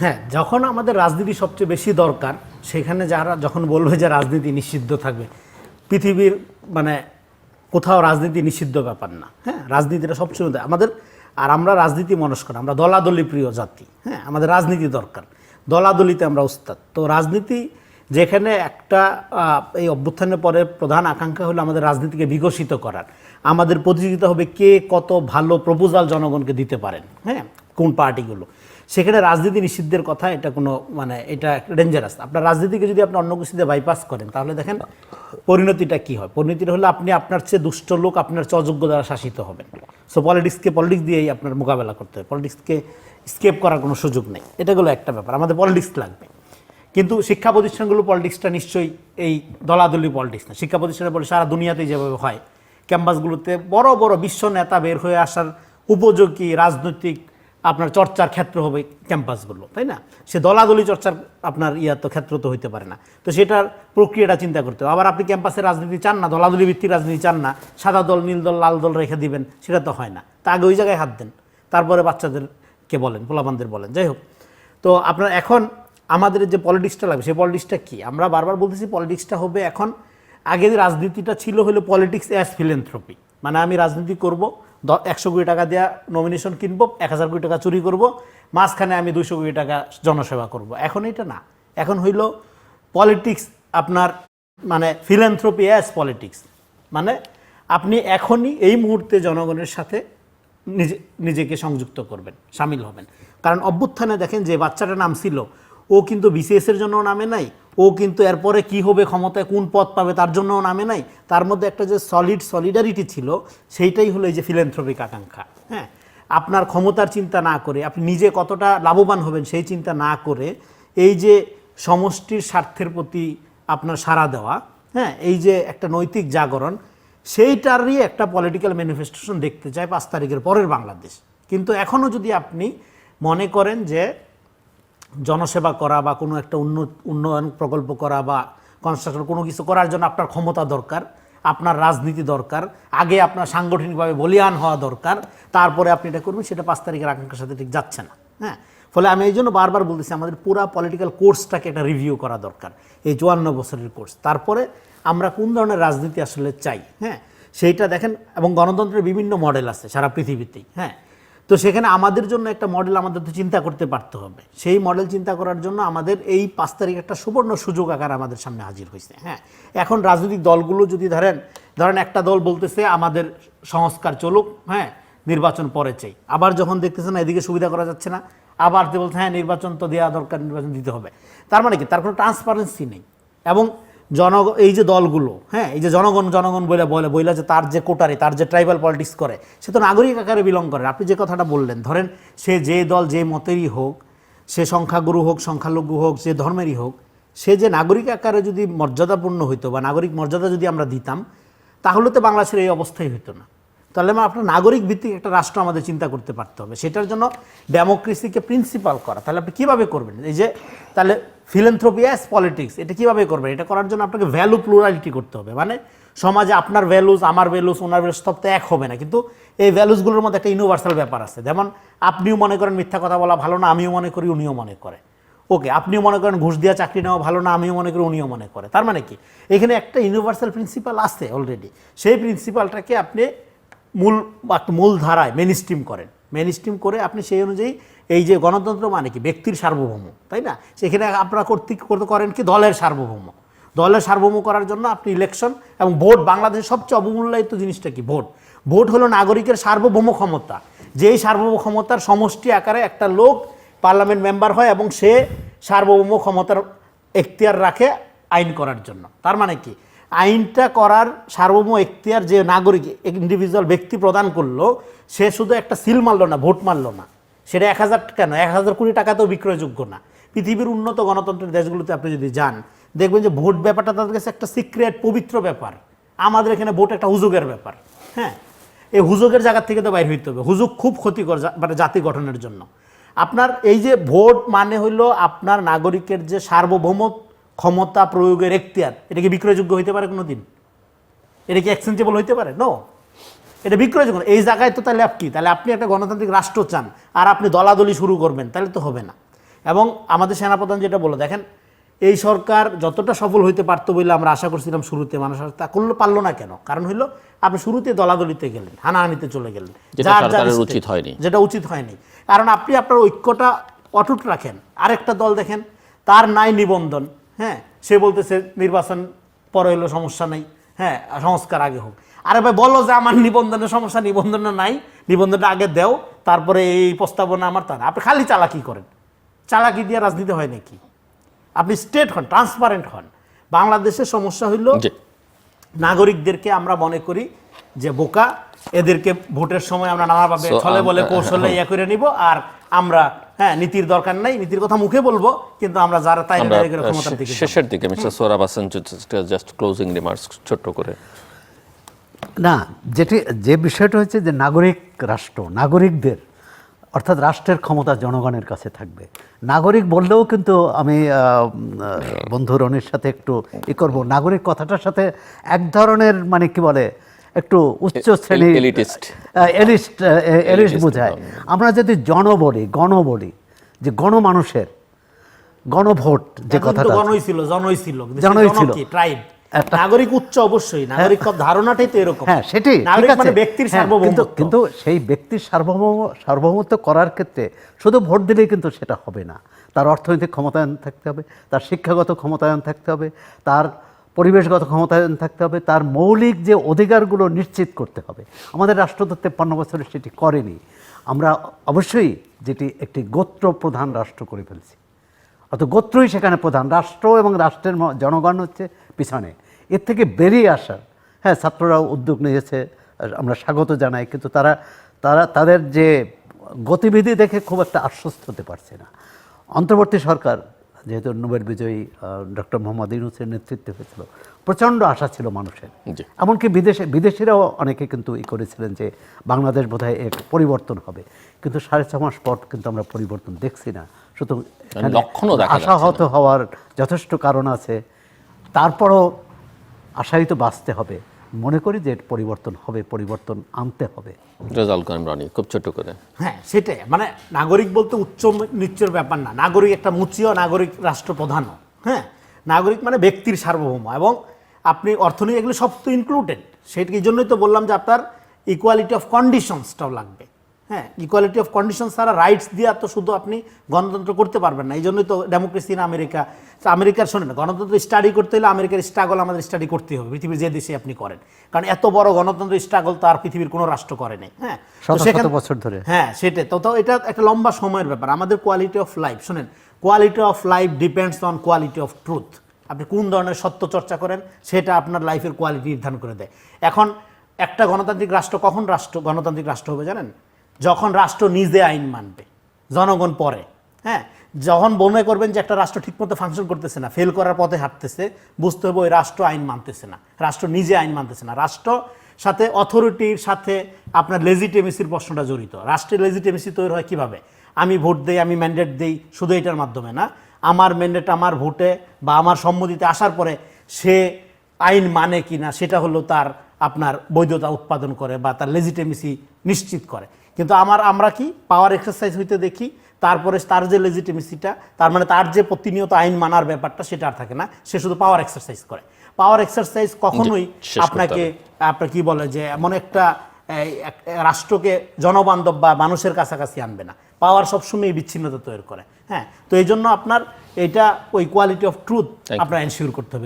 হ্যাঁ যখন আমাদের রাজনীতি সবচেয়ে বেশি দরকার, সেখানে যারা যখন বলবে যে রাজনীতি নিষিদ্ধ থাকবে, পৃথিবীর মানে কোথাও রাজনীতি নিষিদ্ধ ব্যাপার না হ্যাঁ রাজনীতিটা সবচেয়ে আমাদের, আর আমরা রাজনীতি মনস্কর আমরা দলাদলি প্রিয় জাতি হ্যাঁ আমাদের রাজনীতি দরকার, দলাদলিতে আমরা উস্তাদ। তো রাজনীতি যেখানে একটা এই অভ্যুত্থানের পরে প্রধান আকাঙ্ক্ষা হলো আমাদের রাজনীতিকে বিকশিত করার, আমাদের প্রতিযোগিতা হবে কে কত ভালো প্রপোজাল জনগণকে দিতে পারেন হ্যাঁ কোন পার্টিগুলো সেখানে রাজনীতি নিষিদ্ধের কথা, এটা কোনো মানে এটা ডেঞ্জারাস আপনার রাজনীতিকে যদি আপনি অন্য কিছুতে বাইপাস করেন, তাহলে দেখেন পরিণতিটা কি হয়। পরিণতিটা হলে আপনি আপনার চেয়ে দুষ্ট লোক, আপনার চেয়ে অযোগ্য দ্বারা শাসিত হবেন। সো পলিটিক্সকে পলিটিক্স দিয়েই আপনার মোকাবেলা করতে হবে। পলিটিক্সকে স্কেপ করার কোনো সুযোগ নেই। এটা হলো একটা ব্যাপার। আমাদের পলিটিক্স লাগবে। কিন্তু শিক্ষা প্রতিষ্ঠানগুলো পলিটিক্সটা নিশ্চয়ই এই দলাদলি পলিটিক্স না। শিক্ষা প্রতিষ্ঠানের পরে সারা দুনিয়াতেই যেভাবে হয়, ক্যাম্পাসগুলোতে বড় বড় বিশ্ব নেতা বের হয়ে আসার উপযোগী রাজনৈতিক আপনার চর্চার ক্ষেত্র হবে ক্যাম্পাসগুলো, তাই না? সে দলাদলি চর্চার আপনার ইয়া তো ক্ষেত্র তো হইতে পারে না। তো সেটার প্রক্রিয়াটা চিন্তা করতে হবে। আবার আপনি ক্যাম্পাসে রাজনীতি চান না, দলাদলি ভিত্তিক রাজনীতি চান না, সাদা দল, নীল দল, লাল দল রেখে দিবেন, সেটা তো হয় না। তা আগে ওই জায়গায় হাত দেন। তারপরে বাচ্চাদেরকে বলেন, পোলাপানদের বলেন। যাই হোক, তো আপনার এখন আমাদের যে পলিটিক্সটা লাগবে, সেই পলিটিক্সটা কী? আমরা বারবার বলতেছি পলিটিক্সটা হবে এখন, আগে রাজনীতিটা ছিল হলো পলিটিক্স অ্যাজ ফিলেন্থ্রপি। মানে আমি রাজনীতি করব একশো কোটি টাকা দেওয়া নমিনেশন কিনবো, এক হাজার কোটি টাকা চুরি করব, মাঝখানে আমি দুইশো কোটি টাকা জনসেবা করব। এখন এটা না। এখন হইল পলিটিক্স আপনার মানে ফিলেন্থ্রপি অ্যাজ পলিটিক্স মানে আপনি এখনই এই মুহূর্তে জনগণের সাথে নিজে, নিজেকে সংযুক্ত করবেন, সামিল হবেন। কারণ অভ্যুত্থানে দেখেন যে বাচ্চাটা নাম ছিল, ও কিন্তু বিসিএস এর জন্য নামে নাই ও কিন্তু এরপরে কি হবে, ক্ষমতায় কোন পদ পাবে, তার জন্যও নামে নাই। তার মধ্যে একটা যে সলিড সলিডারিটি ছিল, সেইটাই হলো এই যে ফিলেন্থ্রপিক আকাঙ্ক্ষা। হ্যাঁ আপনার ক্ষমতার চিন্তা না করে, আপনি নিজে কতটা লাভবান হবেন সেই চিন্তা না করে এই যে সমষ্টির স্বার্থের প্রতি আপনার সাড়া দেওয়া হ্যাঁ এই যে একটা নৈতিক জাগরণ, সেইটারই একটা পলিটিক্যাল ম্যানিফেস্টেশন দেখতে চায় পাঁচ তারিখের পরের বাংলাদেশ। কিন্তু এখনও যদি আপনি মনে করেন যে জনসেবা করা বা কোনো একটা উন্ন- উন্নয়ন প্রকল্প করা বা কনস্ট্রাকশন কোনো কিছু করার জন্য আপনার ক্ষমতা দরকার, আপনার রাজনীতি দরকার, আগে আপনার সাংগঠনিকভাবে বলিয়ান হওয়া দরকার, তারপরে আপনি এটা করবেন, সেটা পাঁচ তারিখের আকাঙ্ক্ষার সাথে ঠিক যাচ্ছে না। হ্যাঁ? ফলে আমি এই জন্য বারবার বলতেছি, আমাদের পুরা পলিটিক্যাল কোর্সটাকে একটা রিভিউ করা দরকার, এই চুয়ান্ন বছরের কোর্স তারপরে আমরা কোন ধরনের রাজনীতি আসলে চাই? হ্যাঁ? সেইটা দেখেন, এবং গণতন্ত্রের বিভিন্ন মডেল আছে সারা পৃথিবীতেই। হ্যাঁ? তো সেখানে আমাদের জন্য একটা মডেল আমাদের তো চিন্তা করতে পারতে হবে। সেই মডেল চিন্তা করার জন্য আমাদের এই পাঁচ তারিখ একটা সুবর্ণ সুযোগ আকার আমাদের সামনে হাজির হয়েছে হ্যাঁ। এখন রাজনৈতিক দলগুলো যদি ধরেন ধরেন একটা দল বলতেছে আমাদের সংস্কার চলুক হ্যাঁ নির্বাচন পরে চাই। আবার যখন দেখতেছে না, এদিকে সুবিধা করা যাচ্ছে না, আবার বলছে হ্যাঁ নির্বাচন তো দেওয়া দরকার, নির্বাচন দিতে হবে। তার মানে কি? তার কোনো ট্রান্সপারেন্সি নেই। এবং জনগণ এই যে দলগুলো হ্যাঁ এই যে জনগণ জনগণ বলে বলে বইলা যে তার যে কোটারি, তার যে ট্রাইবাল পলিটিক্স করে, সে তো নাগরিক আকারে বিলং করে আপনি যে কথাটা বললেন, ধরেন সে যে দল যে মতেরই হোক, সে সংখ্যাগুরু হোক, সংখ্যালঘু হোক, যে ধর্মেরই হোক, সে যে নাগরিক আকারে যদি মর্যাদাপূর্ণ হইতো বা নাগরিক মর্যাদা যদি আমরা দিতাম, তাহলে তো বাংলাদেশের এই অবস্থাই হইতো না। তাহলে আমার আপনার নাগরিক ভিত্তিক একটা রাষ্ট্র আমাদের চিন্তা করতে পারতে হবে। সেটার জন্য ডেমোক্রেসিকে প্রিন্সিপাল করা। তাহলে আপনি কীভাবে করবেন? এই যে, তাহলে ফিলেন্থ্রপি অ্যাজ পলিটিক্স এটা কীভাবে করবেন? এটা করার জন্য আপনাকে ভ্যালু প্লুরালিটি করতে হবে। মানে সমাজে আপনার ভ্যালুস আমার ভ্যালুস ওনার ভ্যালুস সব তো এক হবে না। কিন্তু এই ভ্যালুসগুলোর মধ্যে একটা ইউনিভার্সাল ব্যাপার আছে। যেমন আপনিও মনে করেন মিথ্যা কথা বলা ভালো না, আমিও মনে করি উনিও মনে করে। ওকে, আপনিও মনে করেন ঘুষ দেওয়া চাকরি নেওয়া ভালো না, আমিও মনে করি উনিও মনে করে। তার মানে কি? এখানে একটা ইউনিভার্সাল প্রিন্সিপাল আছে অলরেডি সেই প্রিন্সিপালটাকে আপনি মূল মূল ধারায় মেন স্ট্রিম করেন। মেন স্ট্রিম করে আপনি সেই অনুযায়ী এই যে গণতন্ত্র মানে কি? ব্যক্তির সার্বভৌম, তাই না? সেখানে আপনারা কর্তৃক করতে করেন কি? দলের সার্বভৌম। দলের সার্বভৌম করার জন্য আপনি ইলেকশন এবং ভোট বাংলাদেশের সবচেয়ে অবমূল্যায়িত জিনিসটা কি? ভোট। ভোট হলো নাগরিকের সার্বভৌম ক্ষমতা। যেই সার্বভৌম ক্ষমতার সমষ্টি আকারে একটা লোক পার্লামেন্ট মেম্বার হয় এবং সে সার্বভৌম ক্ষমতার এখতিয়ার রাখে আইন করার জন্য। তার মানে কি? আইনটা করার সার্বভৌম এখতিয়ার যে নাগরিক ইন্ডিভিজুয়াল ব্যক্তি প্রদান করল, সে শুধু একটা সিল মারলো না ভোট মারলো না। সেটা এক হাজার কেন? এক হাজার কোটি টাকাতেও বিক্রয়যোগ্য না। পৃথিবীর উন্নত গণতন্ত্রের দেশগুলোতে আপনি যদি যান, দেখবেন যে ভোট ব্যাপারটা তাদের কাছে একটা সিক্রেট পবিত্র ব্যাপার। আমাদের এখানে ভোট একটা হুজুগের ব্যাপার হ্যাঁ? এই হুজুগের জায়গা থেকে তো বাইর হইতে হবে। হুজুগ খুব ক্ষতিকর মানে জাতি গঠনের জন্য। আপনার এই যে ভোট মানে হইল আপনার নাগরিকের যে সার্বভৌম ক্ষমতা প্রয়োগের এখতিয়ার। এটা কি বিক্রয়যোগ্য হইতে পারে কোনো দিন এটা কি এক্সচেঞ্জেবল হইতে পারে? নো এটা বিক্রয়যোগ্য এই জায়গায় তো তাহলে আপ কি? তাহলে আপনি একটা গণতান্ত্রিক রাষ্ট্র চান আর আপনি দলাদলি শুরু করবেন তাহলে তো হবে না। এবং আমাদের সেনাপ্রধান যেটা বলে দেখেন এই সরকার যতটা সফল হইতে পারতো বলে আমরা আশা করছিলাম শুরুতে মানুষ তা করলে পারল না কেন? কারণ হইল আপনি শুরুতে দলাদলিতে গেলেন হানাহানিতে চলে গেলেন। উচিত হয়নি। যেটা উচিত হয়নি। কারণ আপনি আপনার ঐক্যটা অটুট রাখেন। আরেকটা দল দেখেন তার নাই নিবন্ধন। হ্যাঁ সে বলতেছে নির্বাচন পরে হইল সমস্যা নেই। হ্যাঁ সংস্কার আগে হোক। আরে ভাই বলো যে আমার নিবন্ধনের সমস্যা নিবন্ধন নাই। নিবন্ধনটা আগে দেও তারপরে এই প্রস্তাবনা আমার তা না। আপনি খালি চালাকি করেন। চালাকি দিয়ে রাজনীতি হয় নাকি? আপনি স্টেট হন ট্রান্সপারেন্ট হন। বাংলাদেশের সমস্যা হইল নাগরিকদেরকে আমরা মনে করি যে বোকা। এদেরকে ভোটের সময় আমরা নানাভাবে ছলে বলে কৌশলে ইয়ে করে নিব আর আমরা হ্যাঁ নীতির দরকার নাই নীতির কথা মুখে বলব কিন্তু আমরা যারা তাই আমরা ক্ষমতার দিকে শেষের দিকে mister Sohrab Hasan just closing remarks ছোট্ট করে। না যেটি যে বিষয়টা হচ্ছে যে নাগরিক রাষ্ট্র নাগরিকদের অর্থাৎ রাষ্ট্রের ক্ষমতা জনগণের কাছে থাকবে। নাগরিক বললেও কিন্তু আমি আহ, বন্ধু রনির সাথে একটু ই করব। নাগরিক কথাটার সাথে এক ধরনের মানে কি বলে একটু উচ্চ শ্রেণির elitist। এলিস্ট এলিস্ট বোঝায় আমরা যদি জন বলি গণ বলি যে গণমানুষের গণভোট যে কথাটা। গণই ছিল জনই ছিল জনই ছিল। ট্রাইব নাগরিক উচ্চ অবশ্যই নাগরিক ধারণাটাই তো এরকম। হ্যাঁ সেটাই নাগরিক মানে ব্যক্তির হ্যাঁ, কিন্তু সার্বভৌমত্ব। কিন্তু সেই ব্যক্তির সার্বভৌম সার্বভৌমত্ব করার ক্ষেত্রে শুধু ভোট দিলেই কিন্তু সেটা হবে না। তার অর্থনৈতিক ক্ষমতায়ন থাকতে হবে তার শিক্ষাগত ক্ষমতায়ন থাকতে হবে তার পরিবেশগত ক্ষমতায়ন থাকতে হবে, তার মৌলিক যে অধিকারগুলো নিশ্চিত করতে হবে। আমাদের রাষ্ট্র তো তেপ্পান্ন বছরে সেটি করেনি। আমরা অবশ্যই যেটি একটি গোত্র প্রধান রাষ্ট্র করে ফেলছি। অত গোত্রই সেখানে প্রধান, রাষ্ট্র এবং রাষ্ট্রের জনগণ হচ্ছে পিছনে। এর থেকে বেরিয়ে আসার হ্যাঁ ছাত্ররাও উদ্যোগ নিয়েছে আমরা স্বাগত জানাই, কিন্তু তারা তারা, তাদের যে গতিবিধি দেখে খুব একটা আশ্বস্ত হতে পারছে না। অন্তর্বর্তী সরকার যেহেতু নোবেল বিজয়ী ডক্টর মোহাম্মদ ইউনুসের নেতৃত্বে হয়েছিল। প্রচণ্ড আশা ছিল মানুষের। এমনকি বিদেশে বিদেশিরাও অনেকে কিন্তু ই করেছিলেন যে বাংলাদেশ বোধহয় এক পরিবর্তন হবে। কিন্তু সাড়ে ছ মাস পর কিন্তু আমরা পরিবর্তন দেখছি না। না। আশাহত হওয়ার যথেষ্ট কারণ আছে। তারপরও আশায়িত বাঁচতে হবে। মনে করি যে পরিবর্তন হবে পরিবর্তন আনতে হবে। রেজাল করিম রনি খুব ছোট করে। হ্যাঁ সেটাই। মানে নাগরিক বলতে উচ্চ নিচ্চের ব্যাপার না। নাগরিক একটা মুচিও নাগরিক রাষ্ট্রপ্রধানও। হ্যাঁ নাগরিক মানে ব্যক্তির সার্বভৌম এবং আপনি অর্থনীতি এগুলো সব তো ইনক্লুডেড সেটা এই জন্যই তো বললাম যে আপনার ইকুয়ালিটি অফ কন্ডিশনসটাও লাগবে। হ্যাঁ ইকুয়ালিটি অফ কন্ডিশন ছাড়া রাইটস দিয়ে তো শুধু আপনি গণতন্ত্র করতে পারবেন না। এই জন্যই তো ডেমোক্রেসি ইন আমেরিকা আমেরিকার শোনেন গণতন্ত্র স্টাডি করতে হলে আমেরিকার স্ট্রাগল আমাদের স্টাডি করতে হবে পৃথিবীর যে দেশে আপনি করেন। কারণ এত বড় গণতন্ত্র স্ট্রাগল তো আর পৃথিবীর কোনো রাষ্ট্র করে নেই। হ্যাঁ বছর ধরে। হ্যাঁ সেটাই। তো তো এটা একটা লম্বা সময়ের ব্যাপার। আমাদের কোয়ালিটি অফ লাইফ শুনেন quality of life depends on quality of truth আপনি কোন ধরনের সত্য চর্চা করেন সেটা আপনার লাইফের কোয়ালিটি নির্ধারণ করে দেয়। এখন একটা গণতান্ত্রিক রাষ্ট্র কখন রাষ্ট্র গণতান্ত্রিক রাষ্ট্র হবে জানেন? যখন রাষ্ট্র নিজে আইন মানবে, জনগণ পরে হ্যাঁ? যখন মনে করবেন যে একটা রাষ্ট্র ঠিকমতো ফাংশন করতেছে না ফেল করার পথে হাঁটতেছে, বুঝতে হবে ওই রাষ্ট্র আইন মানতেছে না, রাষ্ট্র নিজে আইন মানতেছে না। রাষ্ট্র সাথে অথরিটির সাথে আপনার লেজিটেমেসির প্রশ্নটা জড়িত। রাষ্ট্রের লেজিটেমেসি তৈরি হয় কীভাবে? আমি ভোট দেই, আমি ম্যান্ডেট দেই শুধু এটার মাধ্যমে না। আমার ম্যান্ডেট আমার ভোটে বা আমার সম্মতিতে আসার পরে সে আইন মানে কি না সেটা হলো তার আপনার বৈধতা উৎপাদন করে বা তার লেজিটেমেসি নিশ্চিত করে। কিন্তু আমার আমরা কি পাওয়ার এক্সারসাইজ হইতে দেখি তারপরে তার যে লেজিটিমেসিটা তার মানে তার যে প্রতিনিয়ত আইন মানার ব্যাপারটা সেটা আর থাকে না সে শুধু পাওয়ার এক্সারসাইজ করে। পাওয়ার এক্সারসাইজ কখনোই আপনাকে আপনার কি বলে যে এমন একটা রাষ্ট্রকে জনবান্ধব বা মানুষের কাছাকাছি আনবে না। পাওয়ার সবসময় বিচ্ছিন্নতা তৈরি করে হ্যাঁ? তো এই জন্য আপনার এটা ওই কোয়ালিটি অফ ট্রুথ. আপনার এনশিওর করতে হবে।